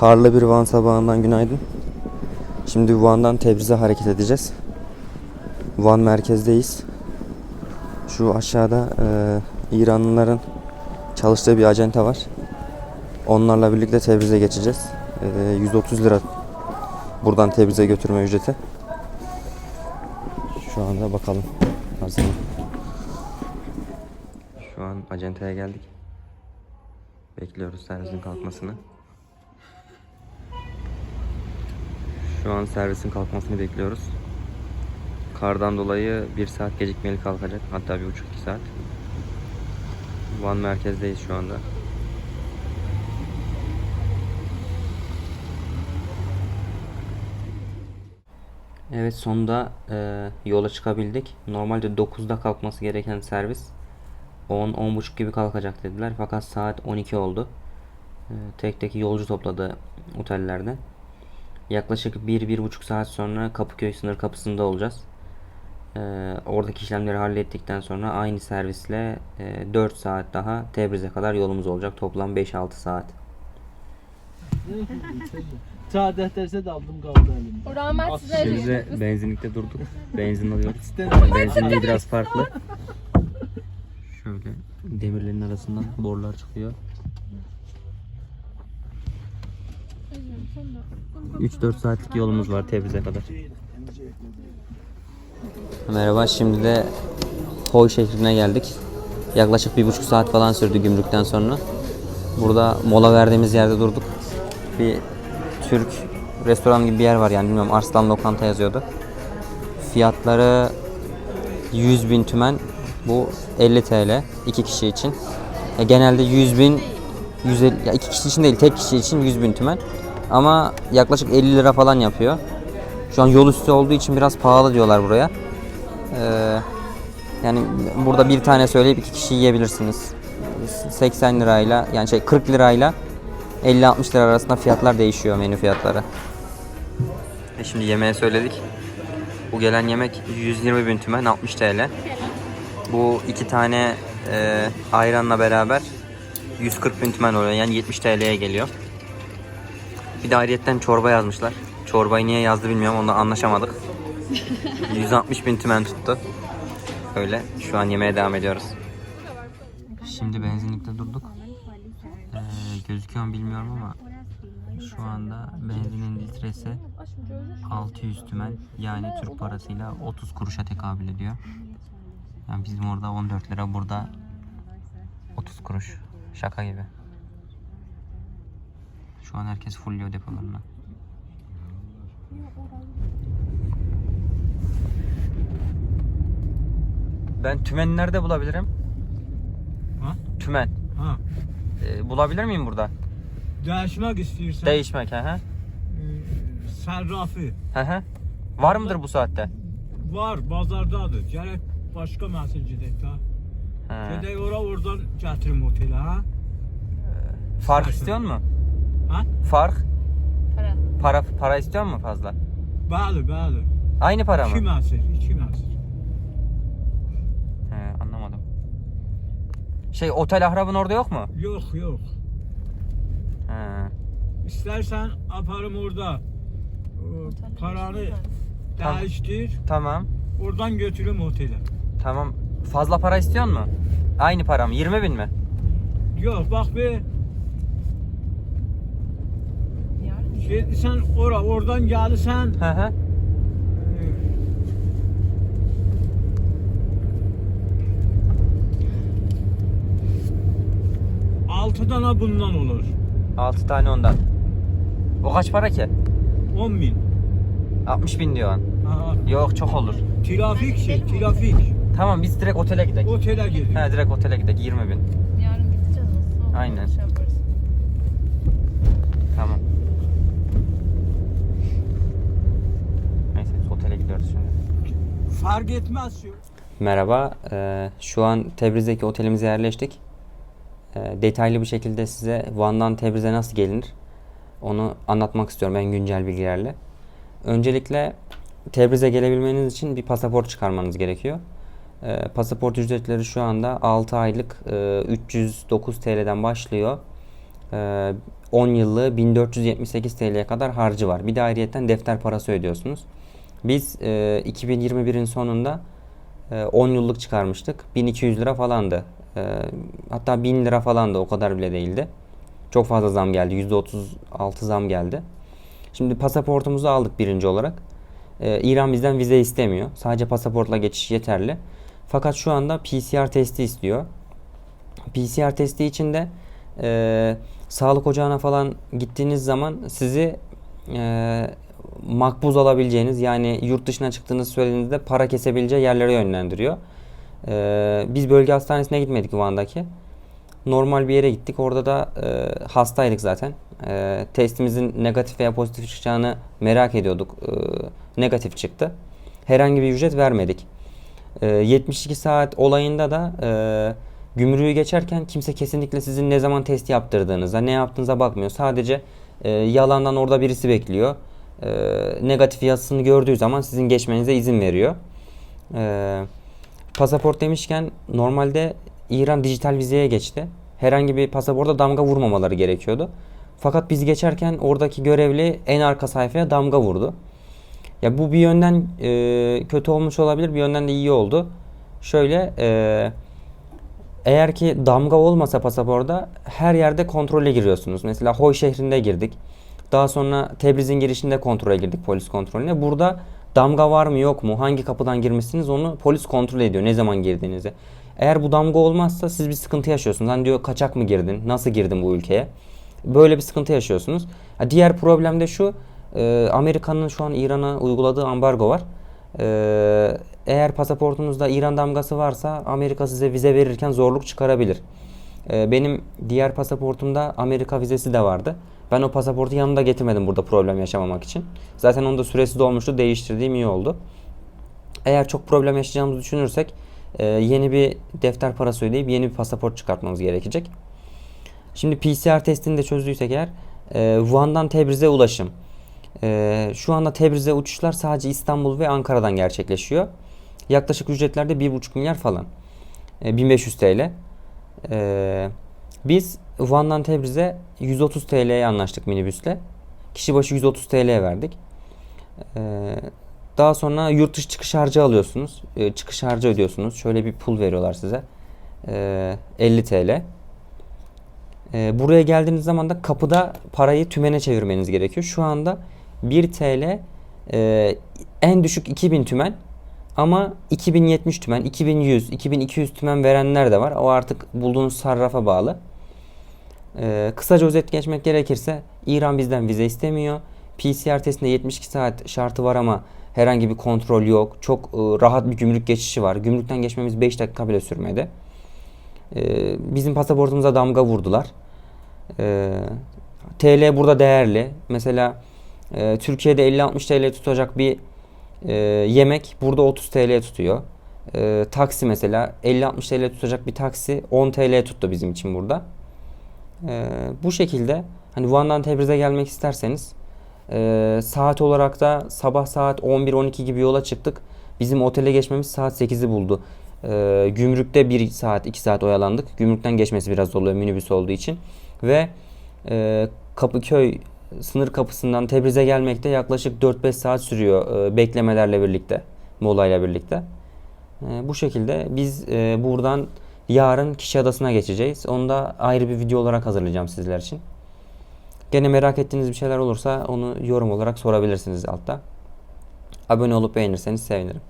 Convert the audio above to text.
Karlı bir Van sabahından günaydın. Şimdi Van'dan Tebriz'e hareket edeceğiz. Van merkezdeyiz. Şu aşağıda e, İranlıların çalıştığı bir acente var. Onlarla birlikte Tebriz'e geçeceğiz. E, 130 lira buradan Tebriz'e götürme ücreti. Şu anda bakalım. Hazır? Şu an acenteye geldik. Bekliyoruz servisin kalkmasını. Şu an servisin kalkmasını bekliyoruz. Kardan dolayı bir saat gecikmeli kalkacak. Hatta bir buçuk iki saat. Van merkezdeyiz şu anda. Evet sonunda e, yola çıkabildik. Normalde 9'da kalkması gereken servis 10-10.30 gibi kalkacak dediler. Fakat saat 12 oldu. E, tek tek yolcu topladı otellerden. Yaklaşık 1-1,5 saat sonra Kapıköy sınır kapısında olacağız. E, oradaki işlemleri hallettikten sonra aynı servisle e, 4 saat daha Tebriz'e kadar yolumuz olacak. Toplam 5-6 saat. Çağ defterse de aldım kaldı elimde. O rahmet size Şimdi de benzinlikte durduk. Benzin alıyoruz. Benzinliği biraz farklı. Şöyle demirlerin arasından borular çıkıyor. 3-4 saatlik yolumuz var Tebriz'e kadar. Merhaba şimdi de Hoy şehrine geldik. Yaklaşık bir buçuk saat falan sürdü gümrükten sonra. Burada mola verdiğimiz yerde durduk. Bir Türk restoran gibi bir yer var yani bilmiyorum Arslan Lokanta yazıyordu. Fiyatları 100 bin tümen bu 50 TL iki kişi için. E, genelde 100 bin 150, ya iki kişi için değil tek kişi için 100 bin tümen. Ama yaklaşık 50 lira falan yapıyor. Şu an yol üstü olduğu için biraz pahalı diyorlar buraya. Ee, yani burada bir tane söyleyip iki kişi yiyebilirsiniz. 80 lirayla yani şey 40 lirayla 50-60 lira arasında fiyatlar değişiyor menü fiyatları. E şimdi yemeğe söyledik. Bu gelen yemek 120 bin tümen 60 TL. Bu iki tane e, ayranla beraber 140 bin tümen oluyor. Yani 70 TL'ye geliyor. Bir de ayrıyetten çorba yazmışlar. Çorbayı niye yazdı bilmiyorum. Onunla anlaşamadık. 160 bin tümen tuttu. Öyle. Şu an yemeğe devam ediyoruz. Şimdi benzinlikte durduk. Ee, gözüküyor mu bilmiyorum ama şu anda benzinin litresi 600 tümen yani Türk parasıyla 30 kuruşa tekabül ediyor. Yani bizim orada 14 lira burada 30 kuruş. Şaka gibi. Şu an herkes fulluyor depolarına. Ben tümeni nerede bulabilirim? Ha? Tümen. Ha. Ee, bulabilir miyim burada? Değişmek istiyorsan. Değişmek he he. e, Sarrafı. He he. Var mıdır bu saatte? Var, bazardadır. Gerek başka də. He. Gedək ora oradan gətirim otelə, ha? Fark İstersen. istiyor mu? Ha? Fark? Para. Para para istiyor mu fazla? Bəli, bəli. Aynı para İki mı? məsir, iki məsir. He, anlamadım. Şey otel Ahrab'ın orada yok mu? Yox, yox. He. İstərsən aparım orada. o, Paranı Tamam. dəyişdir, Tamam. oradan götürüm otelə. Tamam. Fazla para istiyor mu? Aynı para mı? 20 bin mi? Yox, bax be. Getsən ora, oradan gəlirsən. Hı hı. Altı dana bundan olur. 6 tane ondan. O kaç para ki? 10 bin. 60 bin diyor an. Ha, Yok çok olur. trafik şey, trafik. Tamam biz direkt otele gidelim. Otelə gedir. He direkt otele gidelim 20 bin. Yarın gideceğiz aslında. Aynen. Şey yaparız. Tamam. Neyse biz otele gidiyoruz şimdi. Fark etmez şu. Merhaba. eee, şu an Tebriz'deki otelimize yerleştik. Eee, detaylı bir şekilde size Van'dan Tebriz'e nasıl gelinir onu anlatmak istiyorum en güncel bilgilerle. Öncelikle Tebriz'e gelebilmeniz için bir pasaport çıkarmanız gerekiyor. Eee, pasaport ücretleri şu anda 6 aylık eee, 309 TL'den başlıyor. Ee, 10 yıllığı 1478 TL'ye kadar harcı var. Bir de ayrıyeten defter parası ödüyorsunuz. Biz e, 2021'in sonunda e, 10 yıllık çıkarmıştık. 1200 lira falandı. E, hatta 1000 lira falandı. O kadar bile değildi. Çok fazla zam geldi. %36 zam geldi. Şimdi pasaportumuzu aldık birinci olarak. Ee, İran bizden vize istemiyor. Sadece pasaportla geçiş yeterli. Fakat şu anda PCR testi istiyor. PCR testi için de e, sağlık ocağına falan gittiğiniz zaman sizi e, makbuz alabileceğiniz yani yurt dışına çıktığınızı söylediğinizde para kesebileceği yerlere yönlendiriyor. E, biz bölge hastanesine gitmedik Van'daki. Normal bir yere gittik. Orada da e, hastaydık zaten. E, testimizin negatif veya pozitif çıkacağını merak ediyorduk. E, negatif çıktı. Herhangi bir ücret vermedik. E, 72 saat olayında da e, gümrüğü geçerken kimse kesinlikle sizin ne zaman test yaptırdığınıza, ne yaptığınıza bakmıyor. Sadece e, yalandan orada birisi bekliyor. E, negatif yazısını gördüğü zaman sizin geçmenize izin veriyor. E, pasaport demişken normalde İran dijital vizeye geçti. Herhangi bir pasaporta damga vurmamaları gerekiyordu. Fakat biz geçerken oradaki görevli en arka sayfaya damga vurdu. Ya bu bir yönden e, kötü olmuş olabilir, bir yönden de iyi oldu. Şöyle e, eğer ki damga olmasa pasaporda her yerde kontrole giriyorsunuz. Mesela Hoy şehrinde girdik. Daha sonra Tebriz'in girişinde kontrole girdik polis kontrolüne. Burada damga var mı yok mu? Hangi kapıdan girmişsiniz onu polis kontrol ediyor ne zaman girdiğinizi. Eğer bu damga olmazsa siz bir sıkıntı yaşıyorsunuz. Hani diyor kaçak mı girdin? Nasıl girdin bu ülkeye? Böyle bir sıkıntı yaşıyorsunuz. Diğer problem de şu. e, Amerika'nın şu an İran'a uyguladığı ambargo var. E, eğer pasaportunuzda İran damgası varsa Amerika size vize verirken zorluk çıkarabilir. E, benim diğer pasaportumda Amerika vizesi de vardı. Ben o pasaportu yanımda getirmedim burada problem yaşamamak için. Zaten onun da süresi dolmuştu. Değiştirdiğim iyi oldu. Eğer çok problem yaşayacağımızı düşünürsek e, yeni bir defter parası ödeyip yeni bir pasaport çıkartmamız gerekecek. Şimdi PCR testini de çözdüysek eğer e, Wuhan'dan Tebriz'e ulaşım. E, şu anda Tebriz'e uçuşlar sadece İstanbul ve Ankara'dan gerçekleşiyor. Yaklaşık ücretler de 1,5 milyar falan. E, 1500 TL. E, biz Wuhan'dan Tebriz'e 130 TL'ye anlaştık minibüsle. Kişi başı 130 TL verdik. E, daha sonra yurt dışı çıkış harcı alıyorsunuz. E, çıkış harcı ödüyorsunuz. Şöyle bir pul veriyorlar size. E, 50 TL. E, buraya geldiğiniz zaman da kapıda parayı tümene çevirmeniz gerekiyor. Şu anda 1 TL e, en düşük 2000 tümen ama 2070 tümen, 2100, 2200 tümen verenler de var. O artık bulduğunuz sarrafa bağlı. E, kısaca özet geçmek gerekirse İran bizden vize istemiyor. PCR testinde 72 saat şartı var ama herhangi bir kontrol yok. Çok e, rahat bir gümrük geçişi var. Gümrükten geçmemiz 5 dakika bile sürmedi. E, bizim pasaportumuza damga vurdular. E, TL burada değerli. Mesela e, Türkiye'de 50-60 TL tutacak bir e, yemek burada 30 TL tutuyor. E, taksi mesela 50-60 TL tutacak bir taksi 10 TL tuttu bizim için burada. E, bu şekilde hani Wuhan'dan Tebriz'e gelmek isterseniz e, saat olarak da sabah saat 11-12 gibi yola çıktık. Bizim otele geçmemiz saat 8'i buldu. E, gümrükte 1 saat 2 saat oyalandık. Gümrükten geçmesi biraz zor minibüs olduğu için. Ve e, Kapıköy sınır kapısından Tebriz'e gelmekte yaklaşık 4-5 saat sürüyor e, beklemelerle birlikte, molayla birlikte. E, bu şekilde biz e, buradan yarın Kişi Adası'na geçeceğiz. Onu da ayrı bir video olarak hazırlayacağım sizler için. Gene merak ettiğiniz bir şeyler olursa onu yorum olarak sorabilirsiniz altta. Abone olup beğenirseniz sevinirim.